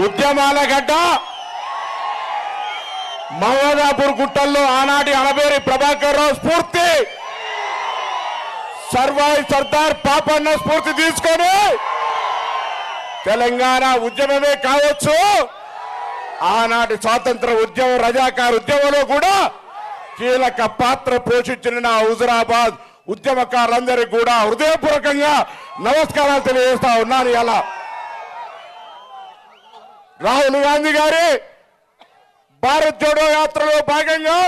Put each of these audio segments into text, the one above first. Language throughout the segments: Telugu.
ఉద్యమాల గడ్డ. మహోదాపూర్ గుట్టల్లో ఆనాటి అనబేరి ప్రభాకర్ రావు స్ఫూర్తి. సర్వాయి సర్దార్ పాపన్న స్ఫూర్తి తీసుకొని తెలంగాణ ఉద్యమమే కావచ్చు. ఆనాటి స్వాతంత్ర ఉద్యమం రజాకార్ ఉద్యమంలో కూడా కీలక పాత్ర పోషించిన నా హుజురాబాద్ ఉద్యమకారులందరికీ కూడా హృదయపూర్వకంగా నమస్కారాలు తెలియజేస్తా ఉన్నాను. ఇలా రాహుల్ గాంధీ గారి భారత్ జోడో యాత్రలో భాగంగా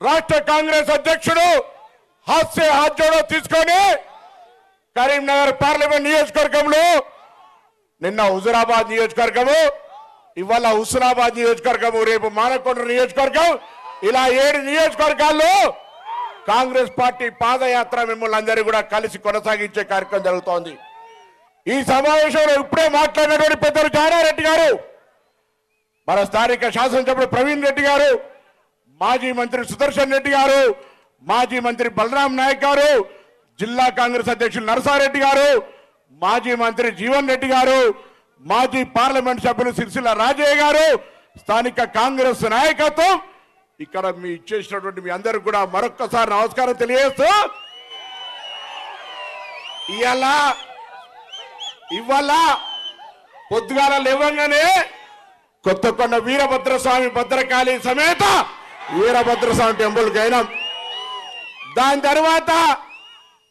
రాష్ట్ర కాంగ్రెస్ అధ్యక్షుడు హాస్య హాత్ జోడో తీసుకొని కరీంనగర్ పార్లమెంట్ నియోజకవర్గంలో నిన్న హుజురాబాద్ నియోజకవర్గము ఇవాళ హుస్నాబాద్ నియోజకవర్గము రేపు మానకొండ నియోజకవర్గం ఇలా ఏడు నియోజకవర్గాల్లో కాంగ్రెస్ పార్టీ పాదయాత్ర మిమ్మల్ని అందరూ కూడా కలిసి కొనసాగించే కార్యక్రమం జరుగుతోంది. ఈ సమావేశంలో ఇప్పుడే మాట్లాడినటువంటి పెద్దలు జానారెడ్డి గారు మన స్థానిక శాసనసభ్యుడు ప్రవీణ్ రెడ్డి గారు మాజీ మంత్రి సుదర్శన్ రెడ్డి గారు మాజీ మంత్రి బలరాం నాయక్ గారు జిల్లా కాంగ్రెస్ అధ్యక్షులు నరసారెడ్డి గారు మాజీ మంత్రి జీవన్ రెడ్డి గారు మాజీ పార్లమెంట్ సభ్యులు సిరిసిల్ల రాజయ్య గారు స్థానిక కాంగ్రెస్ నాయకత్వం. ఇక్కడ మీ ఇచ్చేసినటువంటి మీ అందరూ కూడా మరొక్కసారి నమస్కారం తెలియజేస్తూ ఇలా ఇవాళ పొద్దుగాల లేవంగానే కొత్తకొండ వీరభద్రస్వామి భద్రకాళి సమేత వీరభద్రస్వామి టెంపుల్కి అయినాం దాని తర్వాత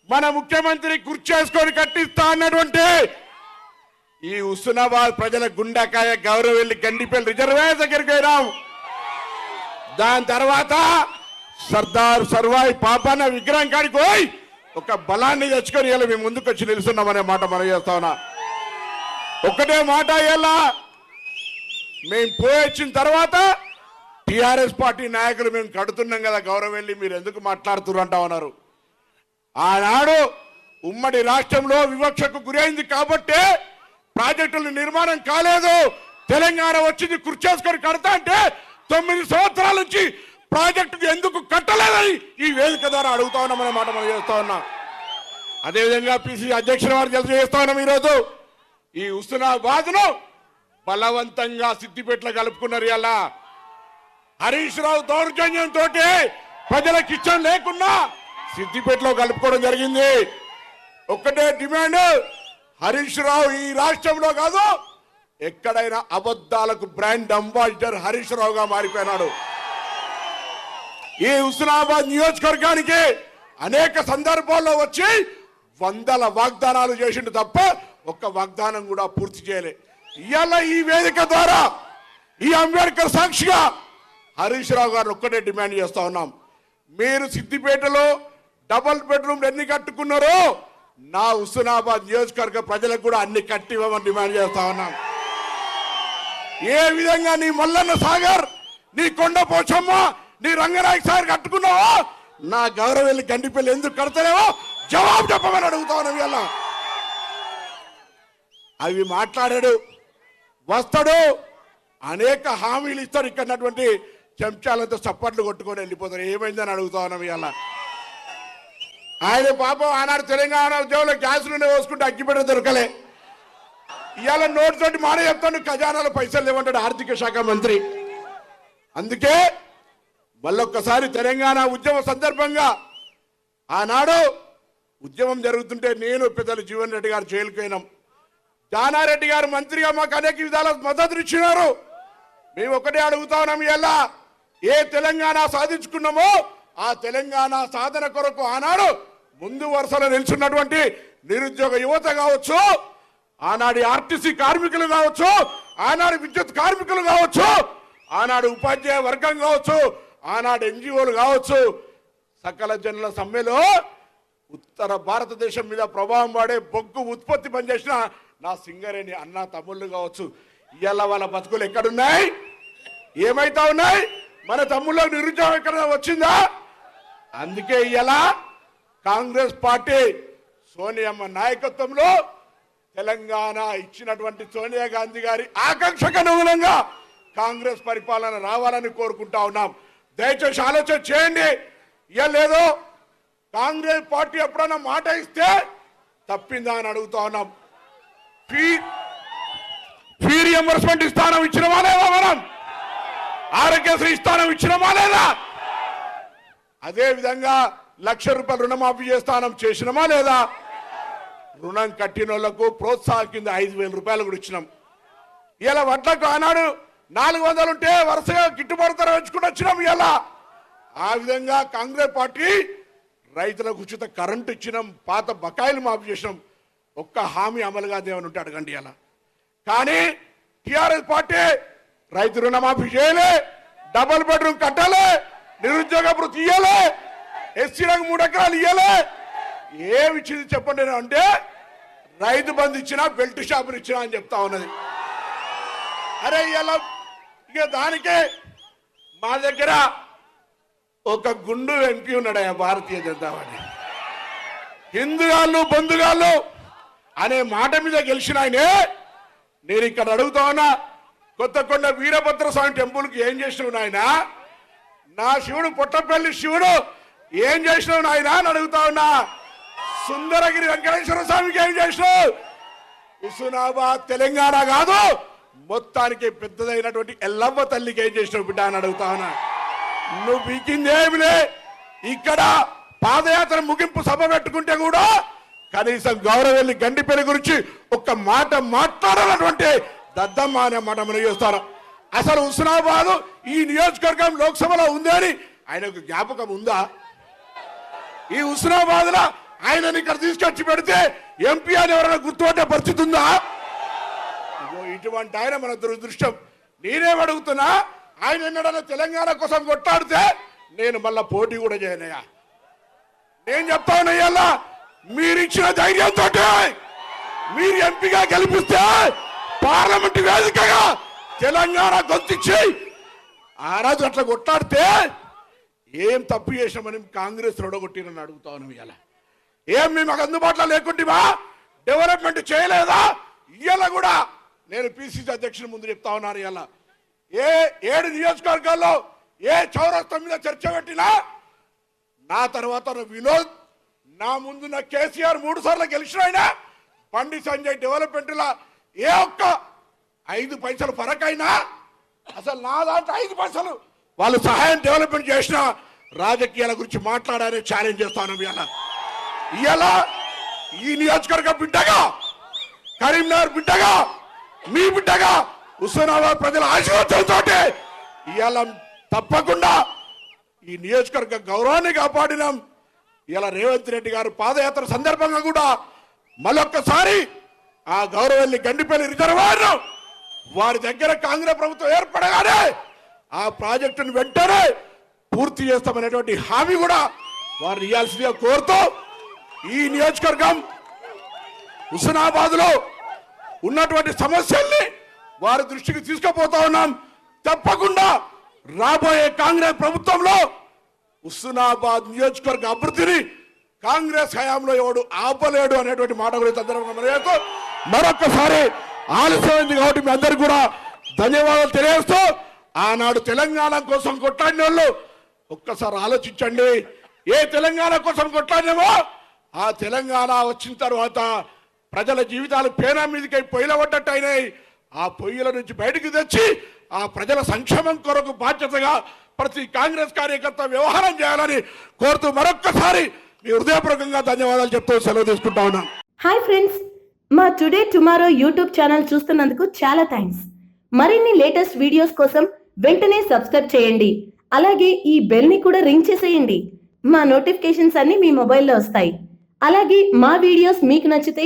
మన ముఖ్యమంత్రి కుర్చేసుకొని కట్టిస్తా అన్నటువంటి ఈ హుస్నాబాద్ ప్రజల గుండెకాయ గౌరవెల్లి గండిపల్లి రిజర్వేషన్ దగ్గరికి పోయినాం. దాని తర్వాత సర్దార్ సర్వాయి పాపన్న విగ్రహం కాడికి పోయి ఒక బలాన్ని తెచ్చుకొని ఇలా మేము ముందుకు వచ్చి నిలుస్తున్నామనే మాట మనం చేస్తా ఉన్నా. ఒక్కటే మాట ఇలా మేము పోయొచ్చిన తర్వాత టిఆర్ఎస్ పార్టీ నాయకులు మేము కడుతున్నాం కదా గౌరవెల్లి మీరు ఎందుకు మాట్లాడుతున్నారు ఉన్నారు. ఆనాడు ఉమ్మడి రాష్ట్రంలో వివక్షకు గురైంది కాబట్టే ప్రాజెక్టుల నిర్మాణం కాలేదు. తెలంగాణ వచ్చింది కుర్చేసుకొని కడతా అంటే తొమ్మిది సంవత్సరాల నుంచి ప్రాజెక్టుకు ఎందుకు కట్టలేదని ఈ వేదిక ద్వారా అడుగుతా ఉన్నాం మాట మనం చేస్తా ఉన్నాం. అదేవిధంగా పిసి అధ్యక్షుల వారు తెలియజేస్తా ఉన్నాం ఈరోజు. ఈ హుస్నాబాద్ను బలవంతంగా సిద్దిపేటలో కలుపుకున్నారు ఇలా హరీష్ రావు దౌర్జన్యంతో ప్రజలకు ఇష్టం లేకున్నా సిద్దిపేటలో కలుపుకోవడం జరిగింది. ఒక్కటే డిమాండ్ హరీష్ రావు ఈ రాష్ట్రంలో కాదు ఎక్కడైనా అబద్ధాలకు బ్రాండ్ అంబాసిడర్ హరీష్ రావుగా మారిపోయినాడు. ఈ హుస్నాబాద్ నియోజకవర్గానికి అనేక సందర్భాల్లో వచ్చి వందల వాగ్దానాలు చేసిండు తప్ప ఒక్క వాగ్దానం కూడా పూర్తి చేయలే. ఇవాళ ఈ వేదిక ద్వారా ఈ అంబేద్కర్ సాక్షిగా హరీష్ రావు గారు ఒక్కటే డిమాండ్ చేస్తా ఉన్నాం. మీరు సిద్దిపేటలో డబల్ బెడ్రూమ్లు ఎన్ని కట్టుకున్నారో నా హుస్నాబాద్ నియోజకవర్గ ప్రజలకు కూడా అన్ని కట్టివ్వమని డిమాండ్ చేస్తా ఉన్నాం. ఏ విధంగా నీ మల్లన్న సాగర్ నీ కొండ పోచమ్మ నీ రంగనాయక సార్ కట్టుకున్నావో? నా గౌరవెల్లి గండిపల్లి ఎందుకు కడతలేవో? జవాబు చెప్పమని అడుగుతావు ఉన్నాం ఇవాళ అవి మాట్లాడాడు. వస్తాడు. అనేక హామీలు ఇస్తాడు ఇక్కడ ఉన్నటువంటి చెంచాలతో చప్పట్లు కొట్టుకొని వెళ్ళిపోతారు ఏమైందని అడుగుతా ఉన్నాం ఇవాళ ఆయన పాపం ఆనాడు తెలంగాణ ఉద్యోగంలో గ్యాస్ నుండి పోసుకుంటే అగ్గిపెట్ట దొరకలే. ఇవాళ నోటితోటి మానే చెప్తాను ఖజానాలో పైసలు లేవంటాడు ఆర్థిక శాఖ మంత్రి. అందుకే మళ్ళొక్కసారి తెలంగాణ ఉద్యమ సందర్భంగా ఆనాడు ఉద్యమం జరుగుతుంటే నేను పెద్దలు జీవన్ రెడ్డి గారు జైలుకు పోయినాం. జానారెడ్డి గారు మంత్రిగా మాకు అనేక విధాల మద్దతు ఇచ్చినారు. మేము ఒకటే అడుగుతా ఉన్నాం ఎలా? ఏ తెలంగాణ సాధించుకున్నామో ఆ తెలంగాణ సాధన కొరకు ఆనాడు ముందు వరుసలో నిల్చున్నటువంటి నిరుద్యోగ యువత కావచ్చు ఆనాడు ఆర్టీసీ కార్మికులు కావచ్చు ఆనాడు విద్యుత్ కార్మికులు కావచ్చు ఆనాడు ఉపాధ్యాయ వర్గం కావచ్చు ఆనాడు ఎన్జిఓలు కావచ్చు సకల జనుల సమ్మెలో ఉత్తర భారతదేశం మీద ప్రభావం పడే బొగ్గు ఉత్పత్తి పనిచేసిన నా సింగరేణి అన్న తమ్ముళ్ళు కావచ్చు. ఇవాళ వాళ్ళ బతుకులు ఎక్కడున్నాయి? ఏమైతా ఉన్నాయి? మన తమ్ముళ్ళకు నిరుద్యోగం ఎక్కడ వచ్చిందా? అందుకే ఇలా కాంగ్రెస్ పార్టీ సోనియమ్మ నాయకత్వంలో తెలంగాణ ఇచ్చినటువంటి సోనియా గాంధీ గారి ఆకాంక్షకు అనుగుణంగా కాంగ్రెస్ పరిపాలన రావాలని కోరుకుంటా ఉన్నాం. దయచేసి ఆలోచన చేయండి. ఇక కాంగ్రెస్ పార్టీ ఎప్పుడన్నా మాట ఇస్తే తప్పిందా అని అడుగుతా ఉన్నాం. ఫీ ఫీరి రీఎంబర్స్మెంట్ ఇస్తానం ఇచ్చినమా లేదా మనం? ఆరోగ్యశ్రీ ఇస్తానం ఇచ్చినమా లేదా? అదే విధంగా లక్ష రూపాయలు రుణమాఫీ చేస్తానం చేసినమా లేదా? రుణం కట్టిన వాళ్ళకు ప్రోత్సాహం కింద ఐదు వేల రూపాయలు కూడా ఇచ్చినాం. ఇలా వడ్లకు ఆనాడు నాలుగు వందలు ఉంటే వరుసగా గిట్టుబాటు ధర పెంచుకుని వచ్చినాం ఇలా ఆ విధంగా కాంగ్రెస్ పార్టీ రైతులకు ఉచిత కరెంటు ఇచ్చినాం పాత బకాయిలు మాఫీ చేసినాం. ఒక్క హామీ అమలుగా దేవని ఉంటే అడగండి ఎలా కానీ టిఆర్ఎస్ పార్టీ రైతు రుణమాఫీ చేయలే డబుల్ బెడ్రూమ్ కట్టాలే నిరుద్యోగ భృతి ఇయ్యలే ఎస్సీలకు మూడు ఎకరాలు ఇయ్యలే. ఏమి ఇచ్చింది చెప్పండి అంటే రైతు బంధు ఇచ్చినా బెల్ట్ షాపులు ఇచ్చినా అని చెప్తా ఉన్నది. అరే ఇలా దానికే మా దగ్గర ఒక గుండు ఎంపీ ఉన్నాడు భారతీయ జనతా పార్టీ. హిందుగాళ్ళు బంధుగాళ్ళు అనే మాట మీద గెలిచిన ఆయనే నేను ఇక్కడ అడుగుతా ఉన్నా కొత్తకొండ వీరభద్ర స్వామి టెంపుల్కి ఏం చేసినావు నాయన? నా శివుడు పుట్టపల్లి శివుడు ఏం చేసినావు నాయన అని అడుగుతా ఉన్నా. సుందరగిరి వెంకటేశ్వర స్వామికి ఏం చేసినావు? హుస్నాబాద్ తెలంగాణ కాదు మొత్తానికి పెద్దదైనటువంటి ఎల్లమ్మ తల్లికి ఏం చేసినావు బిడ్డ అని అడుగుతా ఉన్నా. నువ్వు పీకిందేమిలే ఇక్కడ పాదయాత్ర ముగింపు సభ పెట్టుకుంటే కూడా కనీసం గౌరవెల్లి పేరు గురించి ఒక్క మాట మాట్లాడాలన్నటువంటి దద్దమ్మ అనే మాట మనం చేస్తాను. అసలు హుస్నాబాద్ ఈ నియోజకవర్గం లోక్సభలో ఉంది అని ఆయనకు జ్ఞాపకం ఉందా? ఈ హుస్నాబాద్లో ఆయనని ఇక్కడ తీసుకొచ్చి పెడితే ఎంపీ అని ఎవరైనా గుర్తుపట్టే పరిస్థితి ఉందా? ఇటువంటి ఆయన మన దురదృష్టం. నేనేం అడుగుతున్నా ఆయన ఎన్నడన్నా తెలంగాణ కోసం కొట్టాడితే నేను మళ్ళా పోటీ కూడా చేయనయ్యా. నేను చెప్తా ఉన్నాయ్యల్లా మీరిచ్చిన ధైర్యంతో మీరు ఎంపీగా గెలిపిస్తే పార్లమెంట్ వేదికగా తెలంగాణ గొంతిచ్చి ఆ రోజు అట్లా కొట్టాడితే ఏం తప్పు చేసామని కాంగ్రెస్ రొడగొట్టినని అడుగుతాను ఉన్నాం ఇవాళ. ఏం మేము అందుబాటులో లేకుంటేవా డెవలప్మెంట్ చేయలేదా? ఇవాళ కూడా నేను పిసిసి అధ్యక్షుని ముందు చెప్తా ఉన్నాను ఇలా ఏ ఏడు నియోజకవర్గాల్లో ఏ చౌరస్తా మీద చర్చ పెట్టినా నా తర్వాత వినోద్ నా ముందున్న కేసీఆర్ మూడు సార్లు గెలిచిన ఆయన బండి సంజయ్ డెవలప్మెంట్లో ఏ ఒక్క ఐదు పైసలు ఫరక్ అసలు నా దాంట్లో ఐదు పైసలు వాళ్ళు సహాయం డెవలప్మెంట్ చేసిన రాజకీయాల గురించి మాట్లాడాలని ఛాలెంజ్ చేస్తాను ఇవాళ. ఇవాళ ఈ నియోజకవర్గ బిడ్డగా కరీంనగర్ బిడ్డగా మీ బిడ్డగా హుస్సేనాబాద్ ప్రజల ఆశీర్వాదంతో ఇవాళ తప్పకుండా ఈ నియోజకవర్గ గౌరవాన్ని కాపాడినాం. ఇలా రేవంత్ రెడ్డి గారు పాదయాత్ర సందర్భంగా కూడా మరొక్కసారి ఆ గౌరవల్లి గండిపల్లి రిజర్వాయర్ వారి దగ్గర కాంగ్రెస్ ప్రభుత్వం ఏర్పడగానే ఆ ప్రాజెక్టును వెంటనే పూర్తి చేస్తామనేటువంటి హామీ కూడా వారిని ఇవ్వాల్సిందిగా కోరుతూ ఈ నియోజకవర్గం హుస్నాబాద్లో ఉన్నటువంటి సమస్యల్ని వారి దృష్టికి తీసుకుపోతా ఉన్నాం. తప్పకుండా రాబోయే కాంగ్రెస్ ప్రభుత్వంలో హుస్నాబాద్ నియోజకవర్గ అభివృద్ధిని కాంగ్రెస్ హయాంలో ఎవడు ఆపలేడు అనేటువంటి మాట కూడా ఈ సందర్భంగా మనం ఆలస్యమైంది కాబట్టి మీ అందరికీ కూడా ధన్యవాదాలు తెలియజేస్తూ ఆనాడు తెలంగాణ కోసం కొట్లాడిన వాళ్ళు ఒక్కసారి ఆలోచించండి. ఏ తెలంగాణ కోసం కొట్లాడినామో ఆ తెలంగాణ వచ్చిన తర్వాత ప్రజల జీవితాలు పేనా మీదకి పొయ్యిల పడ్డట్టు అయినాయి ఆ పొయ్యిల నుంచి బయటకు తెచ్చి ఆ ప్రజల సంక్షేమం కొరకు బాధ్యతగా ప్రతి కాంగ్రెస్ కార్యకర్త వ్యవహారం చేయాలని కోరుతూ మరొక్కసారి మీ హృదయపూర్వకంగా ధన్యవాదాలు చెప్తూ సెలవు తీసుకుంటా ఉన్నాను హాయ్ ఫ్రెండ్స్ మా టుడే టుమారో యూట్యూబ్ ఛానల్ చూస్తున్నందుకు చాలా థ్యాంక్స్ మరిన్ని లేటెస్ట్ వీడియోస్ కోసం వెంటనే సబ్స్క్రైబ్ చేయండి. అలాగే ఈ బెల్ని కూడా రింగ్ చేసేయండి. మా నోటిఫికేషన్స్ అన్ని మీ మొబైల్లో వస్తాయి. అలాగే మా వీడియోస్ మీకు నచ్చితే